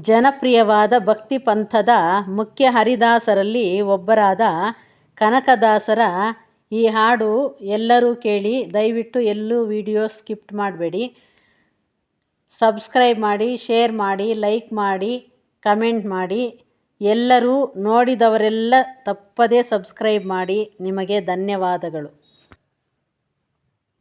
ಜನಪ್ರಿಯವಾದ ಭಕ್ತಿ ಪಂಥದ ಮುಖ್ಯ ಹರಿದಾಸರಲ್ಲಿ ಒಬ್ಬರಾದ ಕನಕದಾಸರ ಈ ಹಾಡು ಎಲ್ಲರೂ ಕೇಳಿ ದಯವಿಟ್ಟು ಎಲ್ಲೂ ವಿಡಿಯೋ ಸ್ಕಿಪ್ ಮಾಡಬೇಡಿ. ಸಬ್ಸ್ಕ್ರೈಬ್ ಮಾಡಿ, ಶೇರ್ ಮಾಡಿ, ಲೈಕ್ ಮಾಡಿ, ಕಮೆಂಟ್ ಮಾಡಿ. ಎಲ್ಲರೂ ನೋಡಿದವರೆಲ್ಲ ತಪ್ಪದೇ ಸಬ್ಸ್ಕ್ರೈಬ್ ಮಾಡಿ. ನಿಮಗೆ ಧನ್ಯವಾದಗಳು.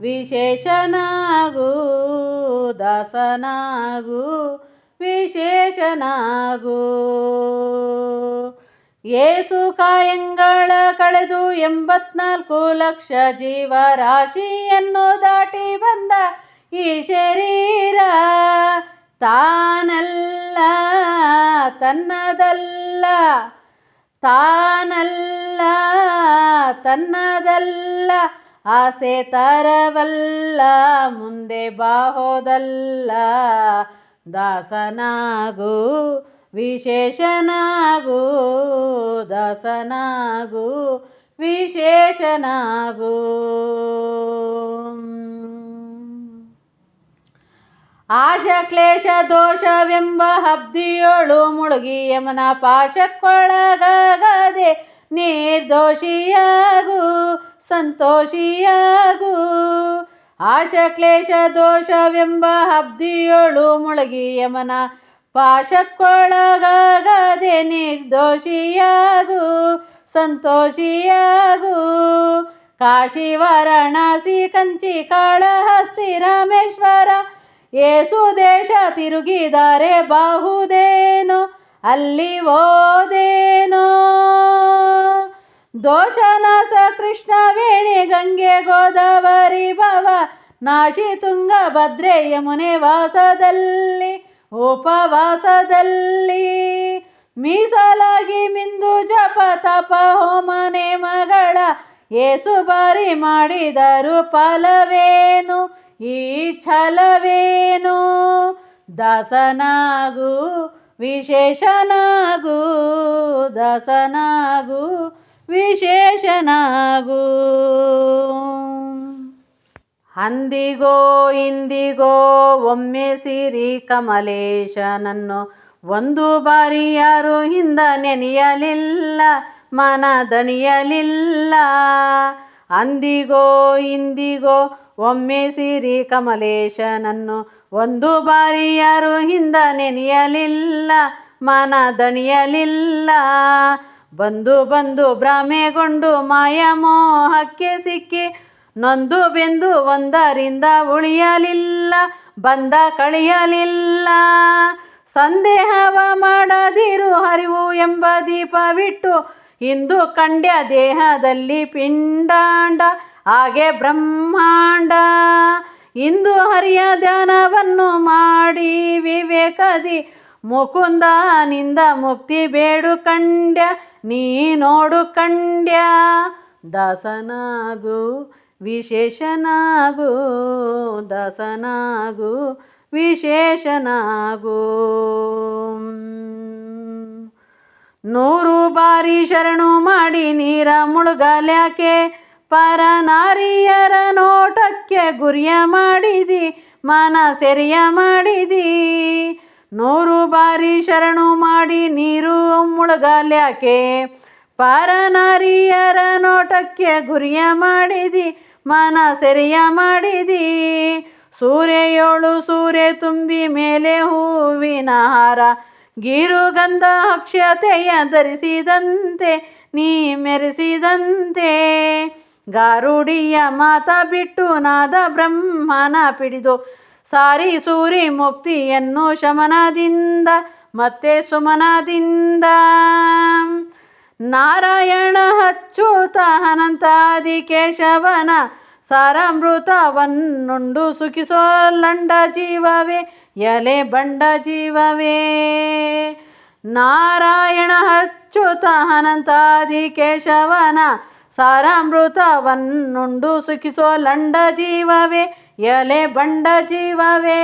ವಿಶೇಷನಾಗು, ದಾಸನಾಗು, ವಿಶೇಷನಾಗು. ಏಸು ಕಾಯಂಗಳ ಕಳೆದು ಎಂಬತ್ನಾಲ್ಕು ಲಕ್ಷ ಜೀವರಾಶಿಯನ್ನು ದಾಟಿ ಬಂದ ಈ ಶರೀರ ತಾನಲ್ಲ, ತನ್ನದಲ್ಲ. ತಾನಲ್ಲ, ತನ್ನದಲ್ಲ. ಆಸೆ ತರವಲ್ಲ, ಮುಂದೆ ಬಾಹೋದಲ್ಲ ದಾಸನಾಗು, ವಿಶೇಷನಾಗು ದಾಸನಾಗು, ವಿಶೇಷನಾಗು. ಆಶ ಕ್ಲೇಷ ದೋಷವೆಂಬ ಹಬ್ದಿಯೋಳು ಮುಳುಗಿ ಯಮನ ಪಾಶಕ್ಕೊಳಗಾಗದೆ, ನಿರ್ದೋಷಿಯಾಗು ಸಂತೋಷಿಯಾಗು. ಆಶ ಕ್ಲೇಶ ದೋಷವೆಂಬ ಹಬ್ದಿಯೊಳು ಮುಳುಗಿ ಯಮನ ಪಾಶಕ್ಕೊಳಗಾಗದೆ ನಿರ್ದೋಷಿಯಾಗು. ಸಂತೋಷಿಯಾಗು. ಕಾಶಿ ವಾರಣಾಸಿ ಕಂಚಿ ಕಾಳಹಸ್ತಿ ರಾಮೇಶ್ವರ ಏಸು ದೇಶ ತಿರುಗಿದರೆ ಬಾಹುದೇನು. ಅಲ್ಲಿ ಓದೇನೋ ದೋಷನಾಸ ಕೃಷ್ಣ ವೇಣಿ ಗಂಗೆ ಗೋದಾವರಿ ಭವ ನಾಶಿ ತುಂಗ ಭದ್ರೆ ಯಮುನೆ ವಾಸದಲ್ಲಿ, ಉಪವಾಸದಲ್ಲಿ. ಮೀಸಲಾಗಿ ಮಿಂದು ಜಪ ತಪ ಹೋಮನೆ ಮಗಳ, ಏಸು ಬಾರಿ ಮಾಡಿದರು ಫಲವೇನು? ಈ ಛಲವೇನು? ದಾಸನಾಗು ವಿಶೇಷನಾಗು, ದಾಸನಾಗು ವಿಶೇಷನಾಗು. ಅಂದಿಗೋ ಇಂದಿಗೋ ಒಮ್ಮೆ ಸಿರಿ ಕಮಲೇಶನನ್ನು ಒಂದು ಬಾರಿ ಯಾರು ಹಿಂದ ನೆನೆಯಲಿಲ್ಲ ಮನ ದಣಿಯಲಿಲ್ಲ ಅಂದಿಗೋ ಇಂದಿಗೋ ಒಮ್ಮೆ ಸಿರಿ ಕಮಲೇಶನನ್ನು ಒಂದು ಬಾರಿ ಯಾರು ಹಿಂದ ನೆನೆಯಲಿಲ್ಲ ಮನ ದಣಿಯಲಿಲ್ಲ ಬಂದು ಬಂದು ಭ್ರಮೆಗೊಂಡು ಮಾಯ ಮೋಹಕ್ಕೆ ಸಿಕ್ಕಿ ನೊಂದು ಬೆಂದು ಒಂದರಿಂದ ಉಳಿಯಲಿಲ್ಲ, ಬಂದ ಕಳೆಯಲಿಲ್ಲ. ಸಂದೇಹವ ಮಾಡದಿರು ಹರಿವು ಎಂಬ ದೀಪವಿಟ್ಟು ಇಂದು ಕಂಡ್ಯ ದೇಹದಲ್ಲಿ ಪಿಂಡಾಂಡ, ಹಾಗೆ ಬ್ರಹ್ಮಾಂಡ. ಇಂದು ಹರಿಯ ಧ್ಯಾನವನ್ನು ಮಾಡಿ ವಿವೇಕದಿ ಮುಕುಂದನಿಂದ ಮುಕ್ತಿ ಬೇಡು ಕಂಡ್ಯ. ನೀ ನೋಡು ಕಂಡ್ಯ ದಾಸನಾಗು, ವಿಶೇಷನಾಗು ದಾಸನಾಗು, ವಿಶೇಷನಾಗು. ನೂರು ಬಾರಿ ಶರಣು ಮಾಡಿ ನೀರ ಮುಳುಗಲ್ಯಾಕೆ, ಪರನಾರಿಯರ ನೋಟಕ್ಕೆ ಗುರಿಯ ಮಾಡಿದಿ, ಮನ ಸೆರಿಯ ಮಾಡಿದಿ. ನೂರು ಬಾರಿ ಶರಣು ಮಾಡಿ ನೀರು ಮುಳುಗಲ್ಯಾಕೆ? ಪಾರನಾರಿಯರ ನೋಟಕ್ಕೆ ಗುರಿಯ ಮಾಡಿದಿ ಮನ ಸೆರೆಯ ಮಾಡಿದಿ. ಸೂರ್ಯಯೋಳು ಸೂರ್ಯ ತುಂಬಿ ಮೇಲೆ ಹೂವಿನ ಹಾರ, ಗೀರುಗಂಧ ಅಕ್ಷತೆಯ ಧರಿಸಿದಂತೆ, ನೀ ಮೆರೆಸಿದಂತೆ. ಗಾರುಡಿಯ ಮಾತ ಬಿಟ್ಟು ನಾದ ಬ್ರಹ್ಮನ ಪಿಡಿದು ಸಾರಿ ಸೂರಿ ಮುಕ್ತಿಯನ್ನು ಶಮನದಿಂದ, ಮತ್ತೆ ಸುಮನದಿಂದ. ನಾರಾಯಣ ಹಚ್ಚುತ ಅನಂತಾದಿ ಕೇಶವನ ಸಾರಾಮೃತವನ್ನುಂಡು ಸುಖಿಸೋ ಲಂಡ ಜೀವವೇ, ಎಲೆ ಬಂಡ ಜೀವವೇ. ನಾರಾಯಣ ಹಚ್ಚುತ ಅನಂತಾದಿ ಕೇಶವನ ಸಾರಾಮೃತವನ್ನುಂಡು ಸುಖಿಸೋ ಲಂಡ ಜೀವವೇ, ಎಲೆ ಬಂಡ ಜೀವವೇ.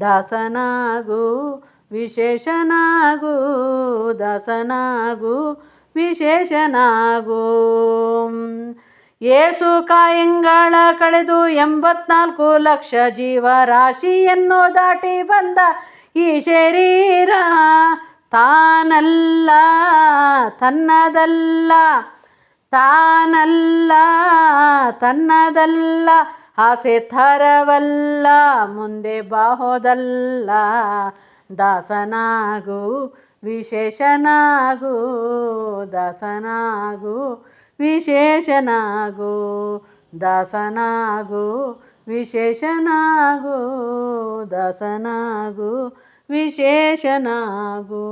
ದಾಸನಾಗು ವಿಶೇಷನಾಗು ದಾಸನಾಗು ವಿಶೇಷನಾಗು. ಏಸು ಕಾಯಂಗಳ ಕಳೆದು ಎಂಬತ್ನಾಲ್ಕು ಲಕ್ಷ ಜೀವರಾಶಿಯನ್ನು ದಾಟಿ ಬಂದ ಈ ಶರೀರ ತಾನಲ್ಲ, ತನ್ನದಲ್ಲ. ತಾನಲ್ಲ ತನ್ನದಲ್ಲ ಆಸೆ ಥರವಲ್ಲ ಮುಂದೆ ಬಾಹೋದಲ್ಲ. ದಾಸನಾಗು ವಿಶೇಷನಾಗು ದಾಸನಾಗು ವಿಶೇಷನಾಗು ದಾಸನಾಗು ವಿಶೇಷನಾಗು ದಾಸನಾಗು ವಿಶೇಷನಾಗು.